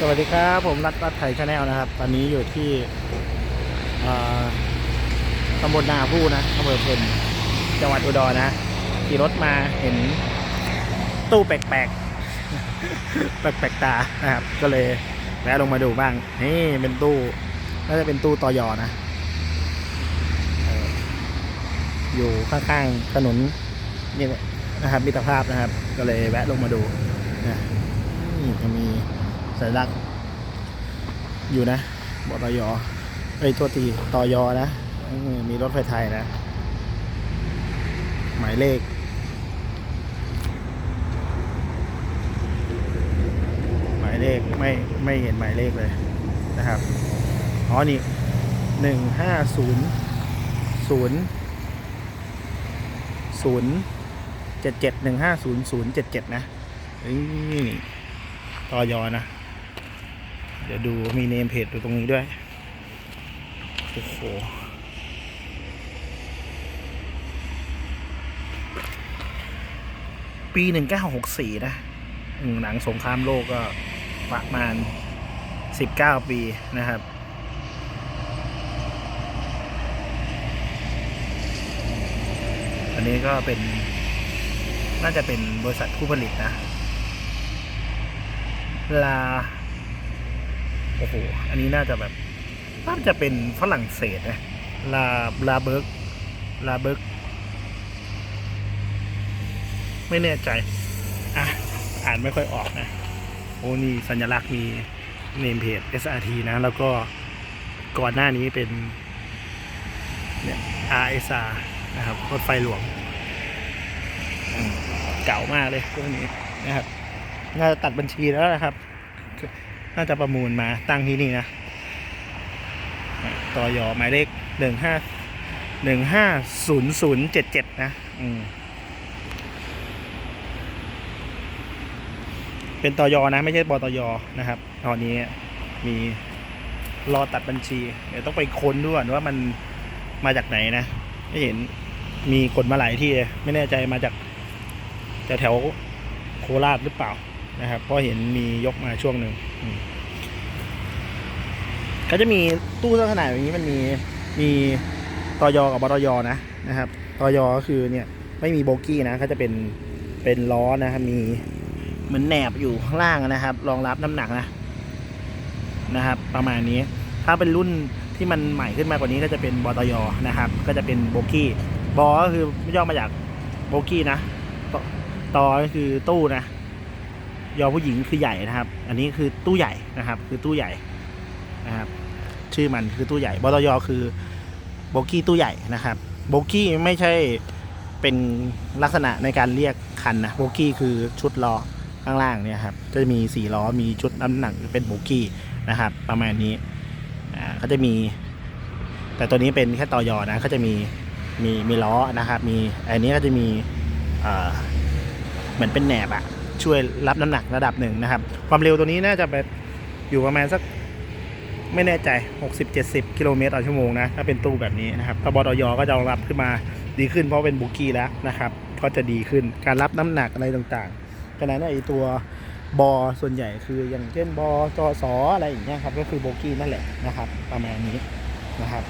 สวัสดีครับผมรัฐรัฐไทยชาแนลนะครับ ตอนนี้อยู่ที่อ่าตำบลนาผู้นะอำเภอเพนจังหวัดอุดรนะขี่รถมาเห็นตู้แปลกๆ แปลกๆตานะครับ ก็เลยแวะลงมาดูบ้าง นี่เป็นตู้น่าจะเป็นตู้ตอยอนะอยู่ข้างๆถนนนี่นะครับมิตรภาพนะครับ ก็เลยแวะลงมาดูนะนี่จะมี สัญลักษณ์อยู่นะบตยไอ้ยตัวตีตอยอนะมีรถไฟไทยนะ หมายเลขหมายเลขไม่ไม่เห็นหมายเลขเลยนะครับอ๋อนี่หนึ่งห้าศูนย์ศูนย์ศูนย์เจ็ดเจ็ดหนึ่งห้าศูนย์ศูนย์เจ็ดเจ็ดนะนี่ตอยอนะ เดี๋ยวดูมีเนมเพจอยู่ตรงนี้ด้วย โอ้โห ปีหนึ่งเก้าหกสี่นะ หนังสงครามโลกก็ประมาณสิบเก้าปีนะครับอันนี้ก็เป็น น่าจะเป็นบริษัทผู้ผลิตนะ ลา โอ้โห อันนี้น่าจะแบบน่าจะเป็นฝรั่งเศสนะลาลาเบิร์กลาเบิร์กไม่แน่ใจ อะ อ่านไม่ค่อยออกนะ โอ้นี่สัญลักษณ์มีเนมเพจ SRT นะ แล้วก็ก่อนหน้านี้เป็นเนี่ย RSR นะครับรถไฟหลวง เก่ามากเลยพวกนี้นะครับ น่าจะตัดบัญชีแล้วนะครับ น่าจะประมูลมาตั้งที่นี่นะต่อยอหมายเลขหนึ่งห้าหนึ่งห้าศูนย์ศูนย์เจ็ดเจ็ดนะอืมเป็นตอยอนะ ไม่ใช่บอตอยนะครับ ตอนนี้มีรอตัดบัญชี เดี๋ยวต้องไปค้นด้วยว่ามันมาจากไหนนะไม่เห็นมีคนมาหลายที่ไม่แน่ใจมาจากแถวโคราชหรือเปล่านะครับ เพราะเห็นมียกมาช่วงหนึ่ง ก็จะมีตู้ลักษณะอย่างนี้มันมีมีตอยกับบตยนะนะครับตอยก็คือเนี่ยไม่มีโบกี้นะก็จะเป็นเป็นล้อนะครับมีเหมือนแหนบอยู่ข้างล่างนะครับ รองรับน้ำหนักนะนะครับ ประมาณนี้ ถ้าเป็นรุ่นที่มันใหม่ขึ้นมากว่านี้ก็จะเป็นบตยนะครับ ก็จะเป็นโบกี้บอก็คือย่อมาจากโบกี้นะตตอก็คือตู้นะยอผู้หญิงคือใหญ่นะครับ อันนี้คือตู้ใหญ่นะครับ คือตู้ใหญ่ นะครับ ชื่อมันคือตู้ใหญ่บตยคือโบกี้ตู้ใหญ่นะครับโบกี้ไม่ใช่เป็นลักษณะในการเรียกคันนะโบกี้คือชุดล้อข้างล่างเนี่ยครับจะมีสี่ล้อมีชุดน้ำหนักเป็นโบกี้นะครับ ประมาณนี้อ่าเขาจะมี แต่ตัวนี้เป็นแค่ตอยอนะเขาจะมีมีมีล้อนะครับ มีอันนี้ก็จะมีอ่าเหมือนเป็นแหนบอะช่วยรับน้ำหนักระดับหนึ่งนะครับ ความเร็วตัวนี้น่าจะไปอยู่ประมาณสัก ไม่แน่ใจ 60-70 กิโลเมตรต่อชั่วโมงนะถ้าเป็นตู้แบบนี้นะครับถ้าบตยก็จะรองรับขึ้นมาดีขึ้นเพราะเป็นบุกี้แล้วนะครับ ก็จะดีขึ้นการรับน้ำหนักอะไรต่างๆฉะนั้นไอตัวบอส่วนใหญ่คืออย่างเช่นบอจอสออะไรอย่างเงี้ยครับก็คือโบกี้นั่นแหละนะครับประมาณนี้นะครับ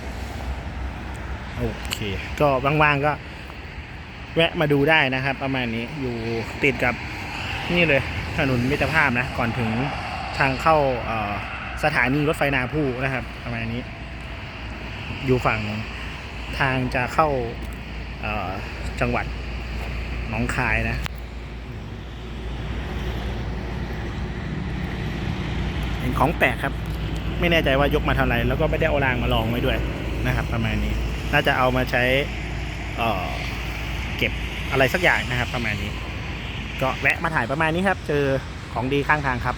โอเคก็ว่างๆก็ แวะมาดูได้นะครับ ประมาณนี้อยู่ติดกับนี่เลยถนนมิตรภาพนะ ก่อนถึงทางเข้าเอ่อ สถานีรถไฟนาผู้นะครับประมาณนี้ อยู่ฝั่งทางจะเข้าจังหวัดหนองคายนะเห็นของแปลกครับ ไม่แน่ใจว่ายกมาเท่าไหร่แล้วก็ไม่ได้เอารางมาลองไว้ด้วยนะครับ ประมาณนี้ น่าจะเอามาใช้เเก็บอะไรสักอย่างนะครับ ประมาณนี้ ก็แวะมาถ่ายประมาณนี้ครับ เจอของดีข้างทางครับ